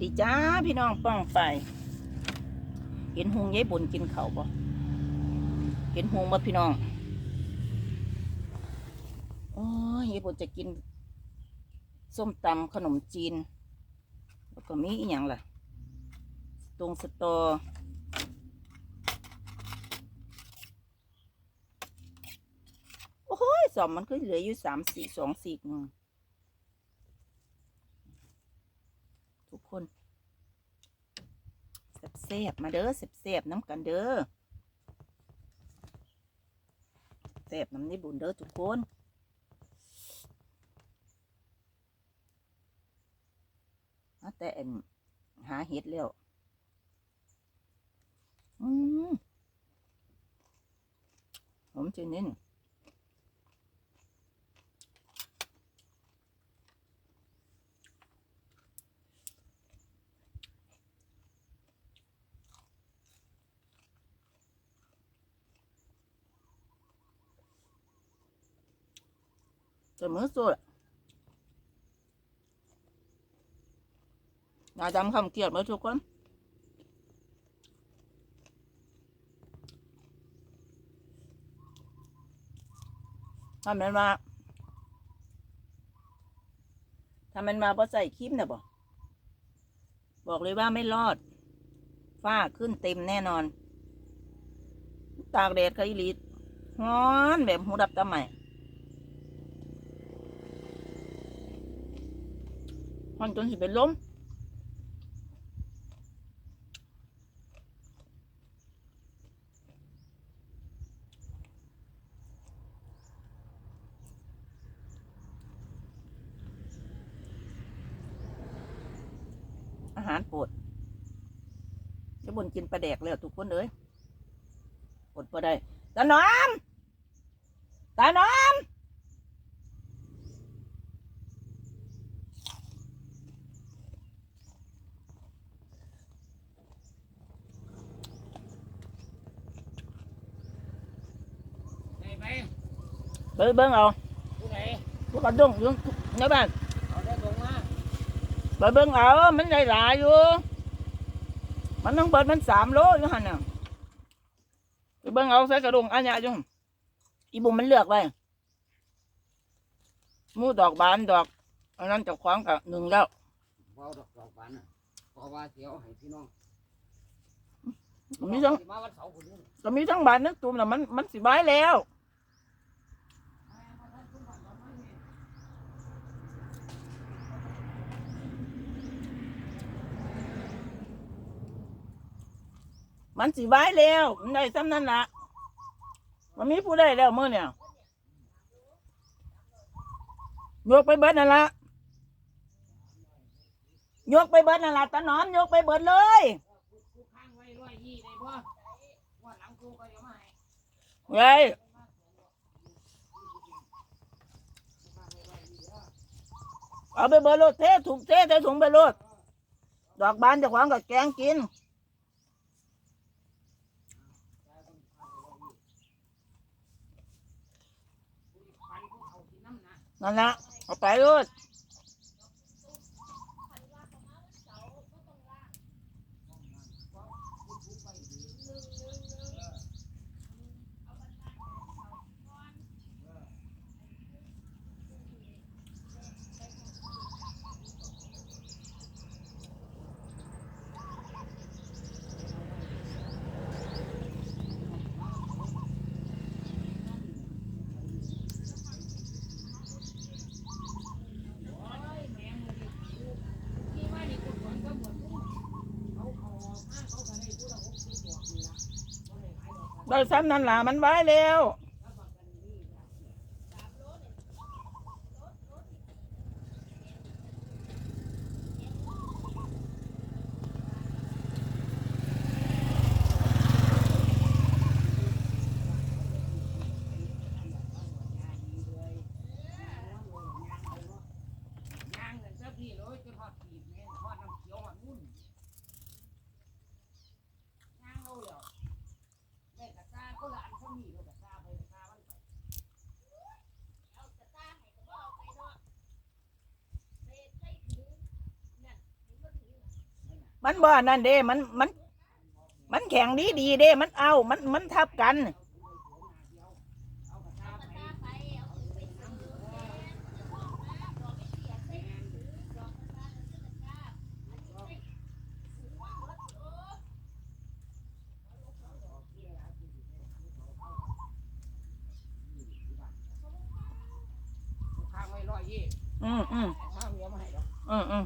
ดีจ้าพี่น้องป้องไป เห็นหงยายบุญกินเขาบ่เห็นหงบ่พี่น้องโอ้ยยายบุญจะกิน ส้มตำขนมจีน แล้วก็มีอีกอย่างล่ะ ตรงสตอโอ้ยสอมมันก็เหลืออยู่สามสี่สองสี่หนึ่งทุก คนแซ่บๆมาเด้อแซ่บๆน้ำกันเด้อแซ่บน้ำนี่บุญเด้อทุกคนแต่อันหาเห็ดแล้วอืมผมจะเน้น สมอสุดนาดำคำเกียดมาทุกคนถ้ามันมาถ้ามันมาเพราะใส่ครีมเนี่ยบอกบอกเลยว่าไม่รอด ฝ้าขึ้นเต็มแน่นอน ตากแดดกับอีหลีฮ้อนแบบหูดับตาใหม่ มันจนสิเป็นลมอาหารโปรดจะบนกินปลาแดกแล้วทุกคนเลยอดปลาได้ตาหนอมตาหนอม ไหนไป เบิ้งเบิ้งเอาผู้ไหนพวกกระดงอยู่ในบ้านเอาได้ตรงมาเบิ้งเบิ้งเอามันได้หลายอยู่ มันต้องเบิดมันสามโลอยู่หันน่ะไปเบิ้งเอาใส่กระดงอันเนี้ยจุ่มอีบุมมันเลือกไว้หมูดอกบานดอกอันนั้นเจะคว้าของกับหนึ่งแล้วเบาดอกดอกบานน่ะเพราะว่าเสียวให้พี่น้องก็มีทั้งสิมาวันเสาร์คนนี้ก็มีทั้งบานทั้งตุ่มน่ะมันมันสิบายแล้ว มันสิบายแล้วมันได้ซ้ำนั่นละมันมีผู้ได้แล้วมื่อเนี่ยยกไปเบิดนั่นละยกไปเบิดนั่นละตาหนอมยกไปเบิดเลยกูข้างไว้ร้อยยี่ได้บ่ว่าหลังกูก็จะมาให้ไงเอาไปเบิดรถเทถุงเทเทถุงไปรถดอกบานจะขวางกับแกงกินกูเอากิน น้ำนะนั่นละเอาไปร ถได้ซ้ำนั่นล่ะมันไว้แล้ว ย่างเงินเจ้าพี่เลยจนทอดขีดแม่งทอดน้ำเขียวหอดมุ่นย่างเอาเหรอแม่กระซ่าก็ละอันเขามีเลยกระซ่าไป มันบ่นั่นเด้ มันมัน มันแข็งดีดีเด้ มันเอา มันมันทับกัน ข้างไว้ร้อยยี่ อืมอืม ข้างเดียวมาให้ดอก อืมอืม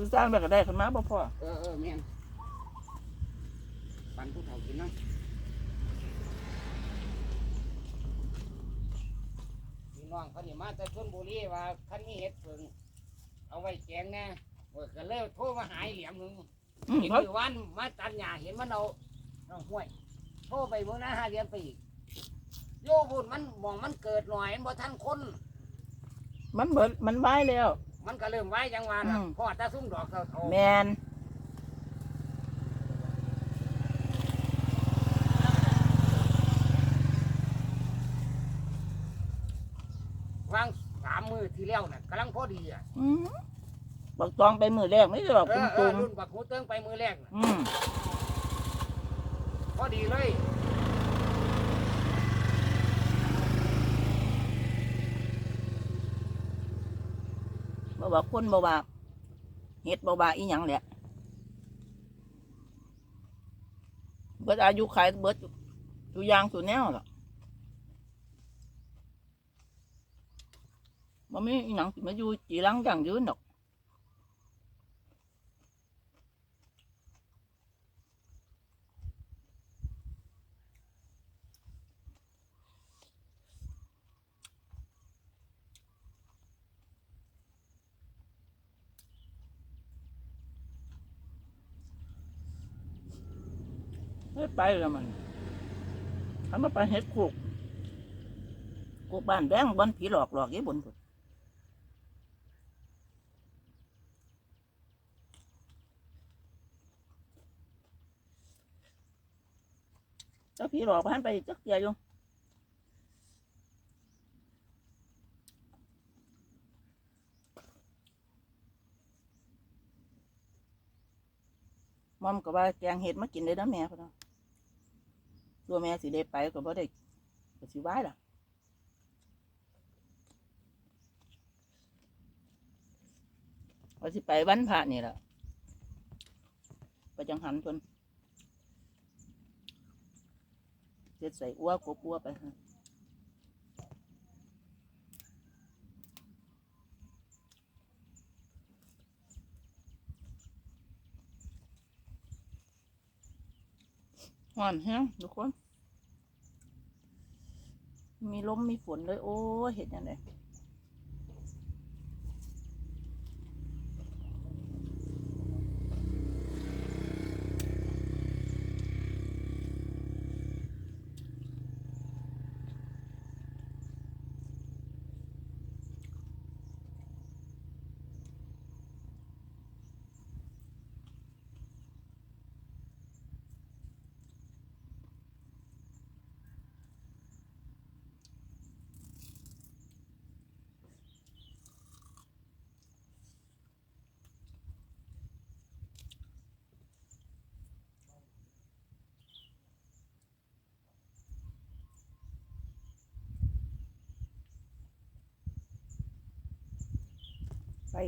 ฝากซื้อสร้างแบบก็ได้ขึ้นมาบ่พอเออเออแม่นปันผู้เฒ่ากินเนาะพี่น้องเขานี่มาแต่ชนบุรีว่าคันนี้เห็ดเพิ่งเอาไว้แกงแน่เว้ยก็เลยโทรมาหายเหลี่ยมหนึงอืมเห็นเขาอยู่วันมาตัดหญ้าเห็นมันเอาเอาห้วย โทรไปเมื่อหน้าห้าเดือนไปอีกโยบุญมันมองมันเกิดหน่อยมันบ่ทันคน มันเบิดมันไว้แล้ว มันก็เริ่มไว้จังหวะละอืม พอตาซุ้มดอกเท่าโตแมนวางสามมือที่แล้วน่ะกำลังพอดีอะอืมบักตองไปมือแรกไม่ได้หรอกเอตุ่อมเออรุ่นบักหูเติ้งไปมือแรกน่ะๆอืมพอดีเลย ว่าคนบ่ว่าเห็ดบ่ว่าอีหยังแหละเบิดอายุขายเบิดตัวยางตัวแนวหรอกบ่มีอีหยังสิมาอยู่จีรังอย่างยืนดอก ไม่ไปแล้วมันทำมาไปเฮ็ดคุกคุกบ้านแดงบ้านผีหลอกหลอกยี่บนพุ่นเจ้าผีหลอกพันไปจักเกียอยู่ มอมก็ว่าแกงเห็ดมากินได้แล้วแม่พ่นเนาะตัวแม่สิได้ไปก็บ่ได้ก็สิไหว้ล่ะว่าสิไปวันพระนี่แหละไปจังหันเพิ่นเจ็ดใส่อ้วกบอ้วไป ฮะห่อนแฮงทุกคน มีลมมีฝนเลย โอ้เห็นยังไง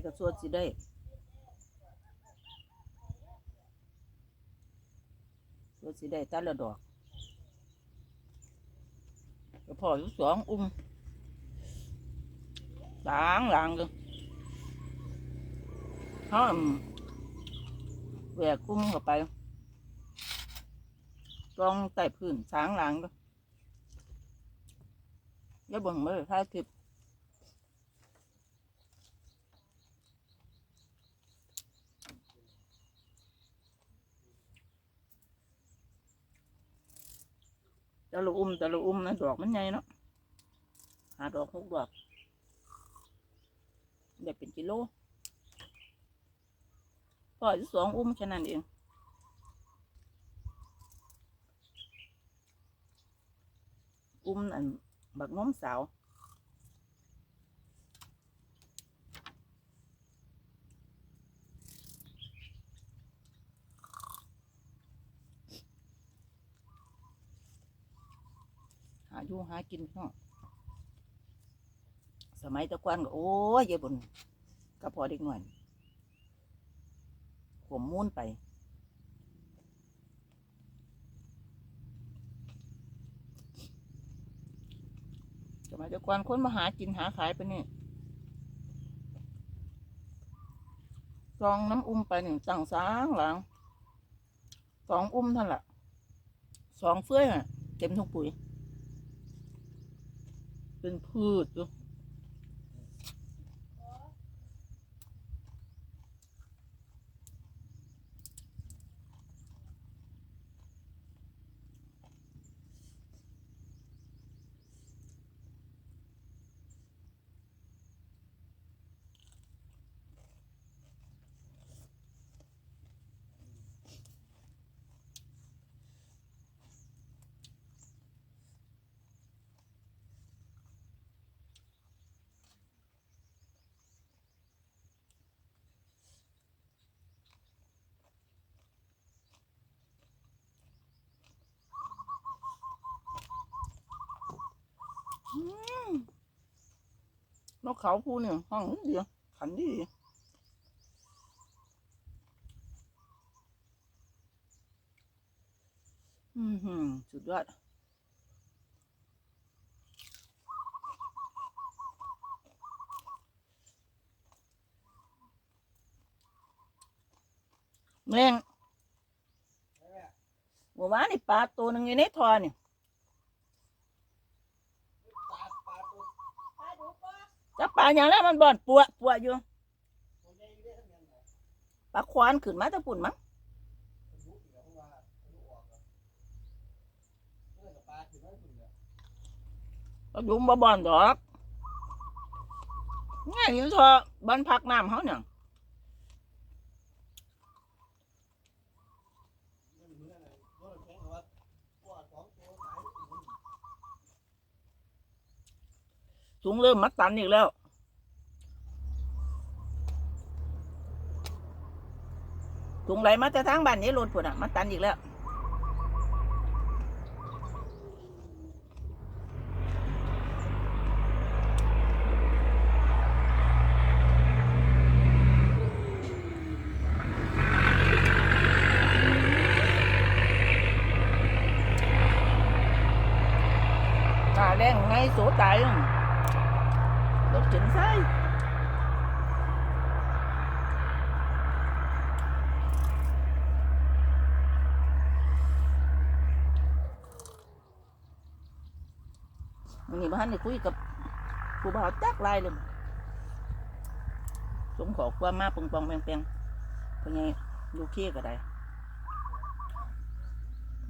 กับสวดสิได้สวดสิได้ตัดละดอกก็พออยู่สองอุ้มหลางหลางเลยเขาอั่นแหวกกุ้มเข้าไปกองใต้พื้นสางหล้างก็อย่าเบิ่งมาเลยท้ายคลิป ตะละอุ้มตะละอุ้มนะดอกมันใหญ่เนาะหาดอกหกดอกได้เป็นกิโลพออยู่สองอุ้มแค่นั้นเองอุ้มอันบักน้มสาว หาอยู่หากินพี่น้องสมัยตะกวันก็โอ้ยยายบนก็พอเด็กหน่อยขวมมูนไปสมัยตะกวันคนมาหากินหาขายไปนี่ซองน้ำอุ้มไปหนึ่งตั้งสางหลังสองอุ้มท่านละสองเฟื่อยอะเต็มทุกปุ๋ย เป็นพืชอยู่ นกเขาพูเนี่ยห้องเดียวขันดีอืมสุดยอดแมงเมื่อวานนี่ปลาตัวหนึ่งอยู่ในทอนี่จับป ลาอย่างแล้วมันบ่อนปัวปัวอยู่ปลาควานขึ้นมาตะปุ่นมั้งปลาดุมบ่บ่อนดอกง่ายอยู่เถอะบ้านพักน้ำเขาเนี่ยสูงเริ่มมัดตันอีกแล้ว ถุงไหลมาแต่ทางบ้านนี้รถพุ่นอะมาตันอีกแล้วตาแดงไงโสตายนั่นรถเข็นไส้ วันนี้บ้านได้คุยกับผู้บ่าวจักลายเลยสมขอความมาปองปองแปงแปงเป็นไงดูเคี้ยก็ได้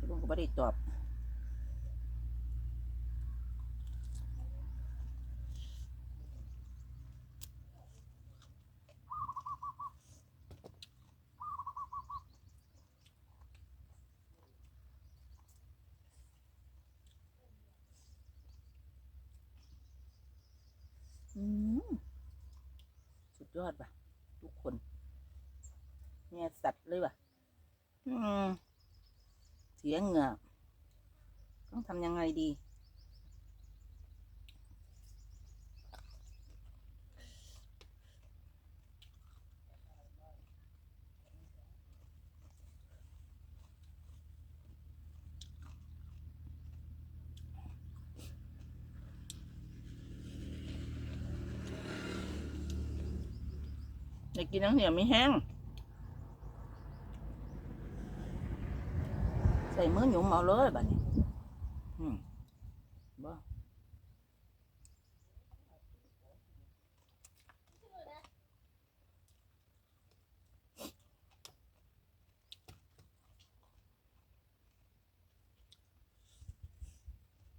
ผมก็ไม่ได้ตอบ อืมสุด ยอดว่ะ ทุกคนเนี่ยสัตว์เลยว่ะ อืม เสียเหงื่อต้องทำยังไงดี อยากกินน้ำเหนียวไม่แห้ง ใส่มือหยุ่มเอาเลยบัดนี้อืมบ่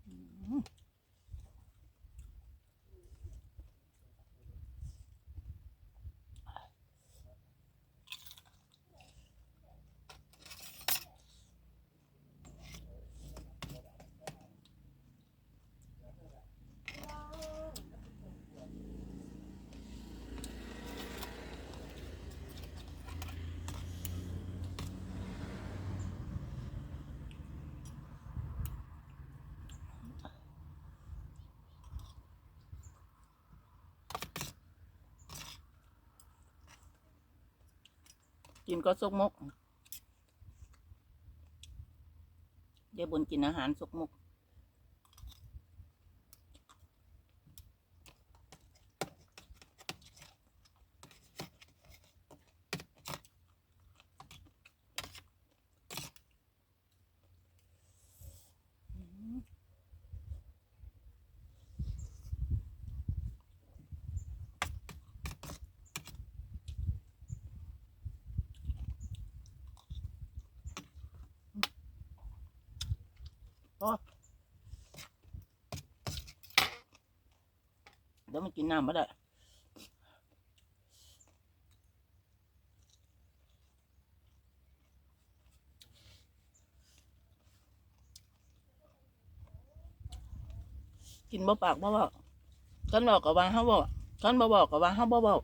อืม กินก็ซกมกยายบนกินอาหารซกมก เดี๋ยวมันกินน้ำมาได้กินบ่ปากบ่บอกกันบอกกับว่าเขาบอกกันบ่บอกกับว่าเขาบ่บอก